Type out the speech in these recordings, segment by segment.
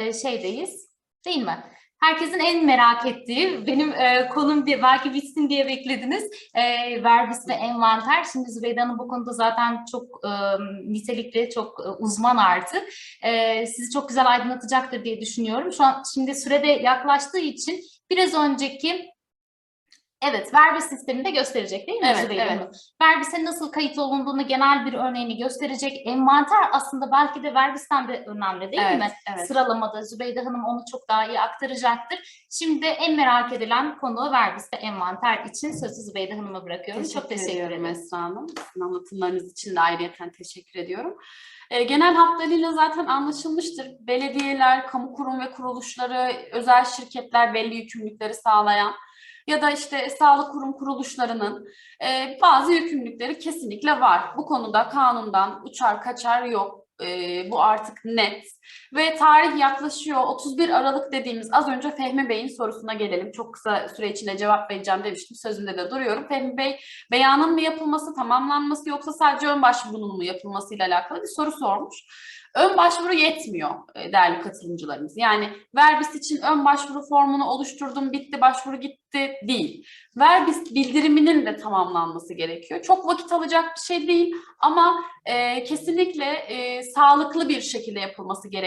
e, şeydeyiz değil mi? Herkesin en merak ettiği, benim e, konum bir, belki bitsin diye beklediniz, e, verbis ve envanter. Şimdi Zübeyde Hanım bu konuda zaten çok e, nitelikli, çok e, uzman artık. E, sizi çok güzel aydınlatacaktır diye düşünüyorum. Şu an şimdi sürede yaklaştığı için biraz önceki Evet, Verbis sisteminde gösterecek değil mi Evet, Zübeyde evet. Hanım? Verbis'e nasıl kayıt olunduğunu genel bir örneğini gösterecek. Envanter aslında belki de Verbis'ten de önemli değil evet, mi? Evet. Sıralamada Zübeyde Hanım onu çok daha iyi aktaracaktır. Şimdi en merak edilen konu Verbis ve envanter için sözü Zübeyde Hanım'a bırakıyorum. çok teşekkür ederim. Esra Hanım. Sizin anlatımlarınız için de ayrıyeten teşekkür ediyorum. E, genel hatlarıyla zaten anlaşılmıştır. Belediyeler, kamu kurum ve kuruluşları, özel şirketler belli yükümlülükleri sağlayan ya da işte sağlık kurum kuruluşlarının e, bazı yükümlülükleri kesinlikle var. Bu konuda kanundan uçar kaçar yok. E, bu artık net. Ve tarih yaklaşıyor. 31 Aralık dediğimiz az önce Fehmi Bey'in sorusuna gelelim. Çok kısa süre içinde cevap vereceğim demiştim. Sözümde de duruyorum. Fehmi Bey beyanın mı yapılması, tamamlanması yoksa sadece ön başvurunun mu yapılmasıyla alakalı bir soru sormuş. Ön başvuru yetmiyor e, değerli katılımcılarımız. Yani Verbis için ön başvuru formunu oluşturdum, bitti, başvuru gitti değil. Verbis bildiriminin de tamamlanması gerekiyor. Çok vakit alacak bir şey değil ama e, kesinlikle e, sağlıklı bir şekilde yapılması gerekiyor.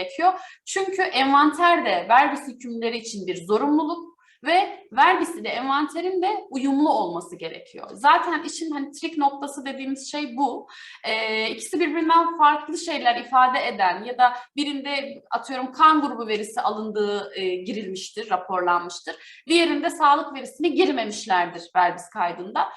Çünkü envanter de Verbis hükümleri için bir zorunluluk ve verbis ile envanterin de uyumlu olması gerekiyor. Zaten işin hani trik noktası dediğimiz şey bu. Ee, ikisi birbirinden farklı şeyler ifade eden ya da birinde atıyorum kan grubu verisi alındığı e, girilmiştir, raporlanmıştır. Diğerinde sağlık verisini girmemişlerdir verbis kaydında.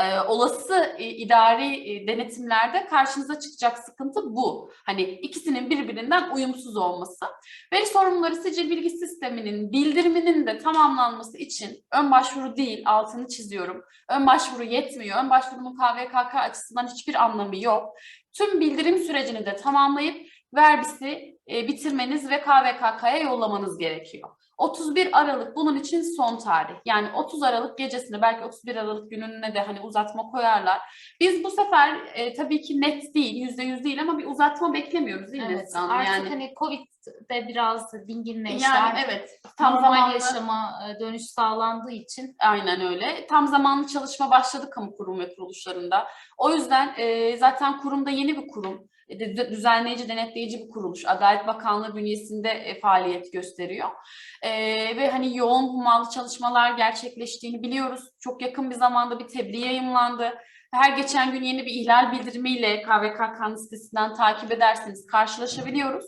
Ee, olası e, idari e, denetimlerde karşınıza çıkacak sıkıntı bu. Hani ikisinin birbirinden uyumsuz olması. Veri sorumluları sicil bilgi sisteminin bildiriminin de tamamlanması için ön başvuru değil, altını çiziyorum. Ön başvuru yetmiyor. Ön başvurunun KVKK açısından hiçbir anlamı yok. Tüm bildirim sürecini de tamamlayıp verbisi e, bitirmeniz ve KVKK'ya yollamanız gerekiyor. 31 Aralık bunun için son tarih. Yani 30 Aralık gecesine belki 31 Aralık gününe de hani uzatma koyarlar. Biz bu sefer e, tabii ki net değil, yüzde yüz değil ama bir uzatma beklemiyoruz değil mi Evet, Hanım? artık Yani, hani Covid'de biraz dinginleşti. yani artık evet tam normal zamanlı yaşama e, dönüş sağlandığı için Aynen öyle. Tam zamanlı çalışma başladı kamu kurum ve kuruluşlarında. O yüzden e, zaten kurumda yeni bir kurum, de- düzenleyici, denetleyici bir kuruluş. Adalet Bakanlığı bünyesinde e, faaliyet gösteriyor. E, ve hani yoğun hummalı çalışmalar gerçekleştiğini biliyoruz. Çok yakın bir zamanda bir tebliğ yayımlandı. Her geçen gün yeni bir ihlal bildirimiyle KVKK'nın sitesinden takip ederseniz karşılaşabiliyoruz.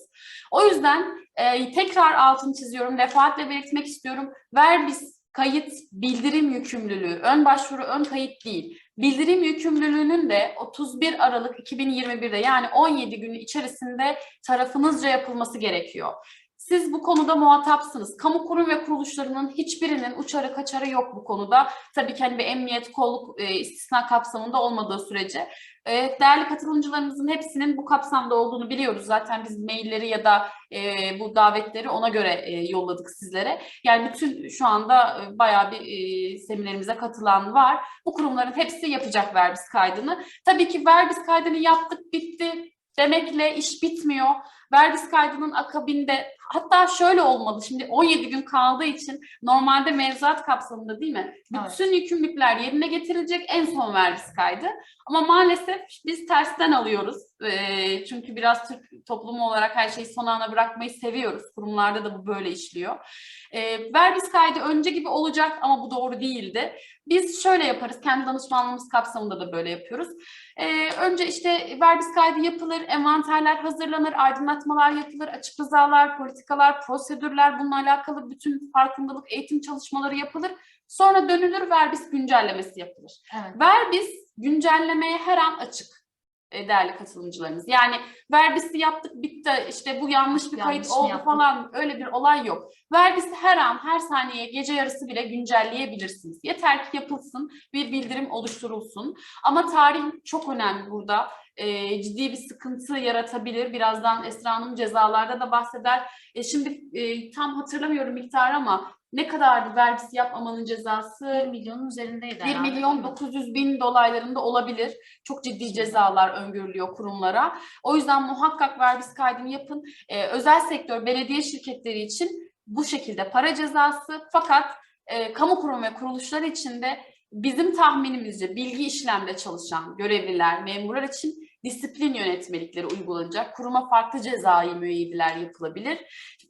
O yüzden e, tekrar altını çiziyorum, defaatle belirtmek istiyorum. Verbis kayıt bildirim yükümlülüğü, ön başvuru ön kayıt değil. Bildirim yükümlülüğünün de 31 Aralık 2021'de yani 17 günü içerisinde tarafınızca yapılması gerekiyor. Siz bu konuda muhatapsınız. Kamu kurum ve kuruluşlarının hiçbirinin uçarı kaçarı yok bu konuda. Tabii ki hani bir emniyet kolluk e, istisna kapsamında olmadığı sürece. E, değerli katılımcılarımızın hepsinin bu kapsamda olduğunu biliyoruz. Zaten biz mailleri ya da e, bu davetleri ona göre e, yolladık sizlere. Yani bütün şu anda e, bayağı bir e, seminerimize katılan var. Bu kurumların hepsi yapacak verbis kaydını. Tabii ki verbis kaydını yaptık bitti demekle iş bitmiyor. Verbis kaydının akabinde hatta şöyle olmalı şimdi 17 gün kaldığı için normalde mevzuat kapsamında değil mi? Evet. Bütün yükümlülükler yerine getirilecek en son verbis kaydı. Ama maalesef biz tersten alıyoruz. Ee, çünkü biraz Türk toplumu olarak her şeyi son ana bırakmayı seviyoruz. Kurumlarda da bu böyle işliyor. Ee, verbis kaydı önce gibi olacak ama bu doğru değildi. Biz şöyle yaparız. Kendi danışmanlığımız kapsamında da böyle yapıyoruz. Ee, önce işte verbis kaydı yapılır, envanterler hazırlanır, aydınlatmalar yapılır, açık rızalar, politikalar, prosedürler bununla alakalı bütün farkındalık, eğitim çalışmaları yapılır. Sonra dönülür verbis güncellemesi yapılır. evet. Verbis güncellemeye her an açık değerli katılımcılarımız. Yani verbisi yaptık bitti işte bu yanlış bir kayıt Yanlış mı oldu yaptık? falan öyle bir olay yok. Verbisi her an her saniye gece yarısı bile güncelleyebilirsiniz. Yeter ki yapılsın bir bildirim oluşturulsun. Ama tarih çok önemli burada. e, ciddi bir sıkıntı yaratabilir. Birazdan Esra Hanım cezalarda da bahseder. E, şimdi e, tam hatırlamıyorum miktarı ama ne kadardı vergisi yapmamanın cezası? 1 milyonun üzerindeydi 1 herhalde, milyon değil mi? 900 bin dolaylarında olabilir. Çok ciddi cezalar öngörülüyor kurumlara. O yüzden muhakkak vergisi kaydını yapın. Ee, özel sektör, belediye şirketleri için bu şekilde para cezası fakat e, kamu kurum ve kuruluşlar için de bizim tahminimizce bilgi işlemde çalışan görevliler, memurlar için disiplin yönetmelikleri uygulanacak. Kuruma farklı cezai müeyyideler yapılabilir.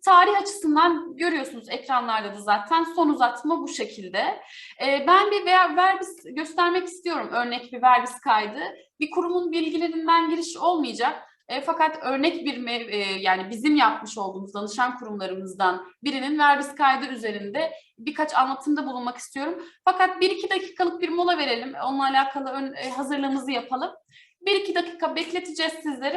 Tarih açısından görüyorsunuz ekranlarda da zaten son uzatma bu şekilde. Ee, ben bir ver, verbis göstermek istiyorum örnek bir verbis kaydı. Bir kurumun bilgilerinden giriş olmayacak. E, fakat örnek bir e, yani bizim yapmış olduğumuz danışan kurumlarımızdan birinin verbis kaydı üzerinde birkaç anlatımda bulunmak istiyorum. Fakat bir iki dakikalık bir mola verelim. Onunla alakalı ön, e, hazırlığımızı yapalım. Bir iki dakika bekleteceğiz sizleri.